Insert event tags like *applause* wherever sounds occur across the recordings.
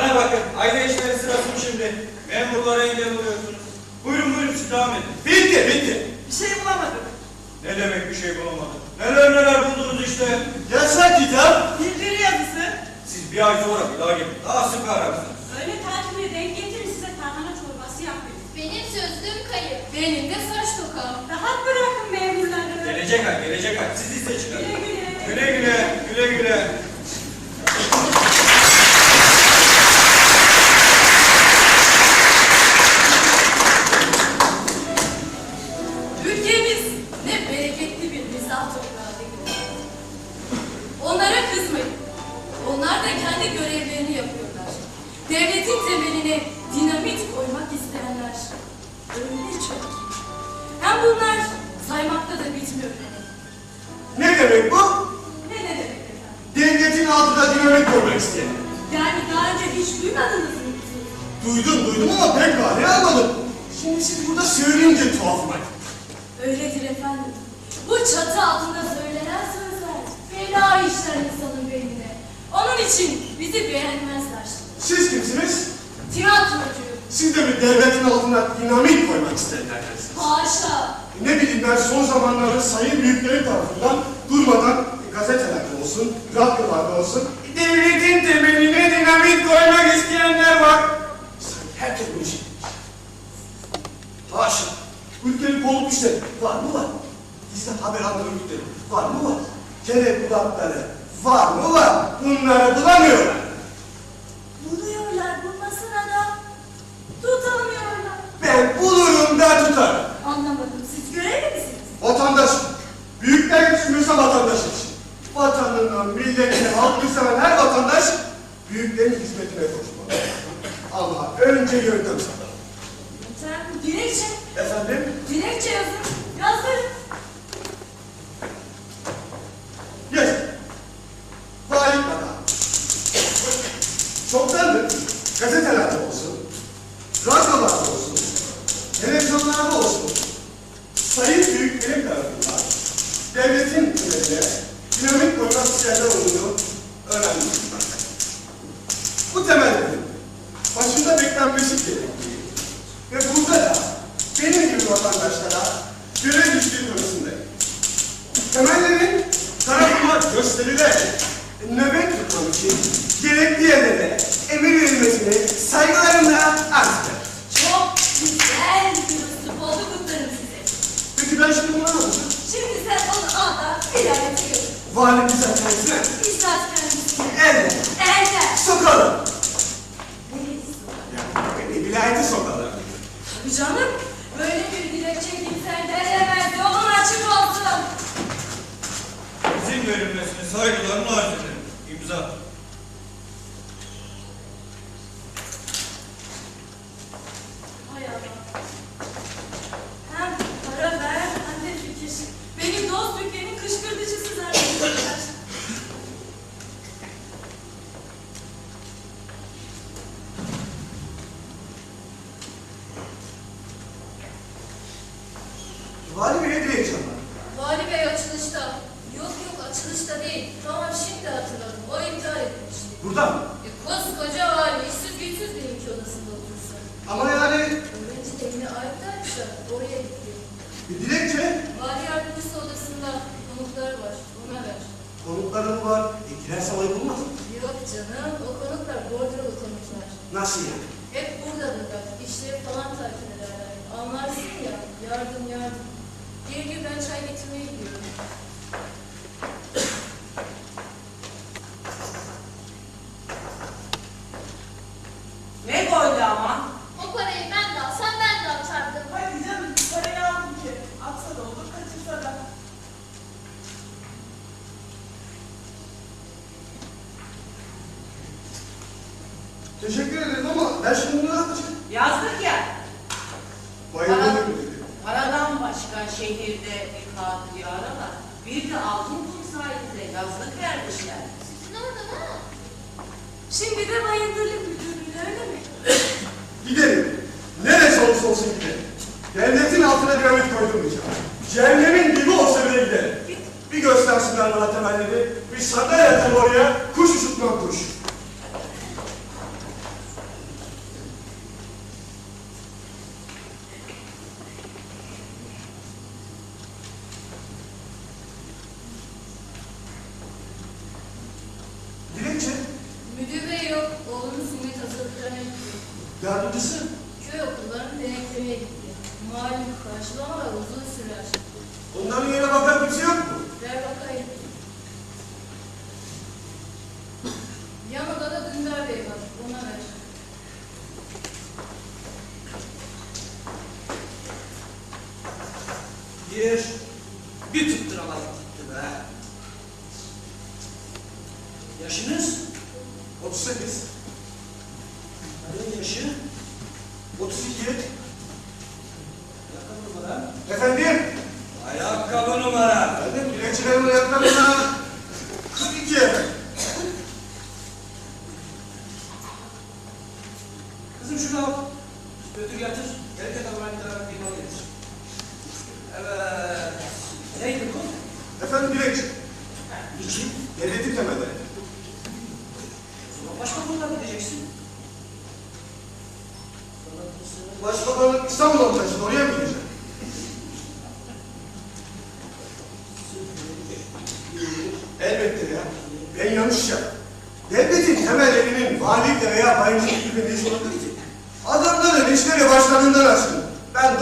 Bana bakın, aile işleri sırası mı şimdi? Memurlara engel oluyorsunuz. Buyurun buyurun siz devam edin. Bitti bitti. Bir şey bulamadık. Ne demek bir şey bulamadım? Neler neler buldunuz işte. Yasak kitap. Bildiri yazısı. Siz bir ay sonra bir daha gelin. Daha sık ararsınız. Öyle tatiline denk getirin size tarhana çorbası yapayım. Benim sözlüğüm kayıp. Benim de saç tokam. Rahat bırakın memurları. Gelecek ay, gelecek ay. Siz ise çıkarın. Güle güle. Güle güle, güle güle. Ülkemiz ne bereketli bir mizah toprağı değil? Onlara kızmayın. Onlar da kendi görevlerini yapıyorlar. Devletin temeline dinamit koymak isteyenler öyle çok. Hem bunlar saymakta da bitmiyor. Ne demek bu? Ne ne demek efendim? Devletin altında dinamik koymak isteyen. Yani daha önce hiç duymadınız mı? Duydum duydum ama pek vale almadım. Şimdi siz burada söyleyince tuhafıma gitti. Öyledir efendim. Bu çatı altında söylenen sözler fena işler insanın beynine. Onun için bizi beğenmezler. Siz kimsiniz? Tiyatrocu. Siz de bir devletin altına dinamik koymak isteyenlerdensiniz. Haşa. Ne bileyim ben son zamanlarda sayın büyükleri tarafından durmadan gazetelerde olsun, radyolarda olsun devletin temeline dinamit koymak isteyenler var. Herkes bu işi. Kolluk işte var mı var? Gizli haber alma örgütleri var mı var? Kere kulakları var mı var? Bunları bulamıyorlar. Buluyorlar bulmasına da tutamıyorlar. Ben bulurum da tutarım. Anlamadım. Siz görevli misiniz? Vatandaş, büyükler düşünürse vatandaş için. Vatanını, milletini, halkını seven her vatandaş büyüklerin hizmetine koşmalı. Ama önce yöntem sağlar. Sen dilekçe. Efendim? Dilekçe yazın. Yazın. Yes. Bana. Çoktandır gazetelerde olsun, お励みしたいと思います。Burada mı? E, koskoca vali işsiz güçsüz benimki odasında otursun. Ama yani Öğrenci de evine ayrıldaysa oraya gitti. bir dilekçe Vali yardımcısı odasında konuklar var. Ona ver. konukları mı var? E, girerse olay bulmaz. Yok canım o konuklar bordrolu konuklar. Nasıl yani? Hep buradadırlar. İşleri falan takip ederler. Anlarsın ya yardım yardım. Bir gün ben çay getirmeye gidiyorum. Ne koydu ama? O parayı ben de alsam ben de atardım. Hadi canım parayı aldım ki. Atsa da olur kaçırsa da. Teşekkür ederim ama ben şimdi bunu ne yapacağım? Yazdık ya. Bayıldım Para-. Paradan başka şehirde bir kadriyara var. Bir de altın kum sahilde yazlık vermişler. Sizin orada mı? Şimdi de bayındırlık müdürlüğüne öyle mi? *coughs* Giderim. Neresi olursa olsun giderim. Devletin altına dinamit koydurmayacağım. Cehennemin gibi olsa bile giderim. Bir göstersinler bana temelleri. Bir sandalye atarım oraya. Yardımcısı? Köy okullarını denetlemeye gitti. Malum karşılamalar uzun sürer. Onların yerine bakan kimse yok mu? Ver bakayım. Yan odada Dündar Bey var. Ona ver. Bir, bir tutturamadık gitti be. Yaşınız? 38. Ayakkabı numara. Efendim dilekçilerin ayaklarına 42 efendim. Kızım şunu al. Götür yatır. Gerek tabanı tarafa bir mal getir. Evet. Neydi bu? Efendim dilekçe. Niçin? Devletin zaman başka konuda gideceksin. Başbakanlık İstanbul'a mı taşıdı? Oraya mı gideceğim? Elbette ya. Ben yanlış yaptım. Devletin valilikle veya bayımcılık gibi bir iş olabilir ki. Adamların işleri başlarından aşkın. Ben.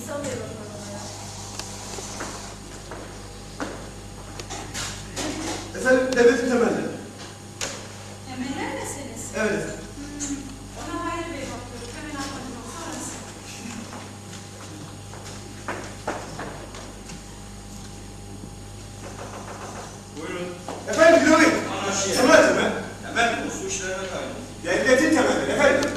İnsan Bey bakalım ya. Efendim devletin temelleri. Devletin temelleri efendim.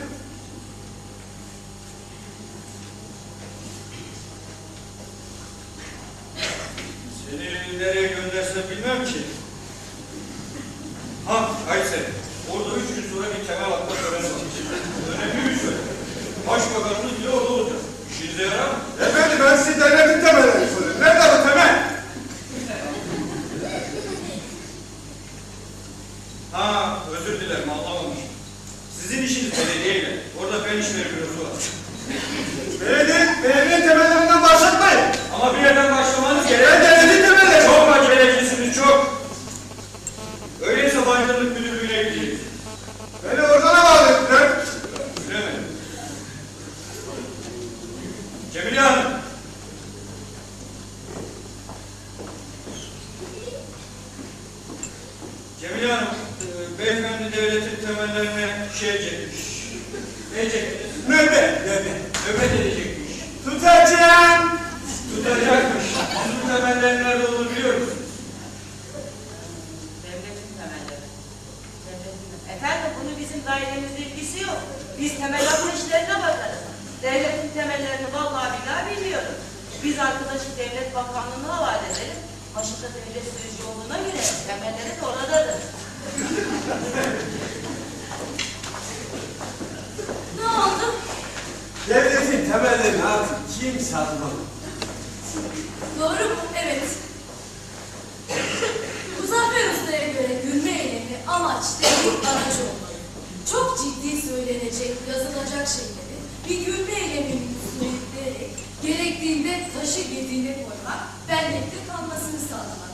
Seni nereye göndersem bilmem ki. Ha, Aysel. Orada üç gün sonra bir temel atma töreni var. Önemli bir tören. Başbakanımız bile orada olacak. İşinize yarar mı? Efendim ben size devletin temellerini soruyorum. Nerede bu temel? Ha, özür dilerim anlamamışım. Sizin işiniz belediyeyle. Fen işleri bürosu var. Belediye, belediye temellerinden başlatmayın. Ama bir yerden başlamanız gerek. Ben devletin temelleri. Çok acelecisiniz çok. Öyleyse bankacılık müdürlüğüne gideceğiz. Beni oradan havalı ettiler. Öyle mi? Cemile Hanım. Cemile Hanım, Bizim temellerin nerede olduğunu biliyor musun? Devletin temelleri. Devletin Efendim bunun bizim dairemizde ilgisi yok. Biz temel atma işlerine bakarız. Devletin temellerini vallahi billahi biliyorum. Biz arkadaşı devlet bakanlığına havale edelim. Başında devlet süreci olduğuna göre temelleri de oradadır. *laughs* Ne oldu? Devletin temellerini artık kimse atmadı. Doğru mu? Evet. Muzaffer Usta'ya göre gülme eylemi amaç değil araç olmalı. Çok ciddi söylenecek, yazılacak şeyleri bir gülme eyleminin üstüne yükleyerek gerektiğinde taşı gediğine koymak, bellekte kalmasını sağlamak.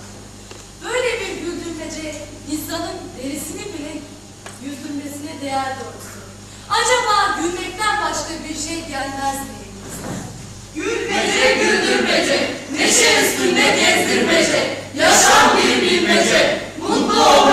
Böyle bir güldürmece insanın derisini bile yüzdürmesine değer doğrusu. Acaba gülmekten başka bir şey gelmez mi neşe üstünde yaşam bir bilmece, mutlu varken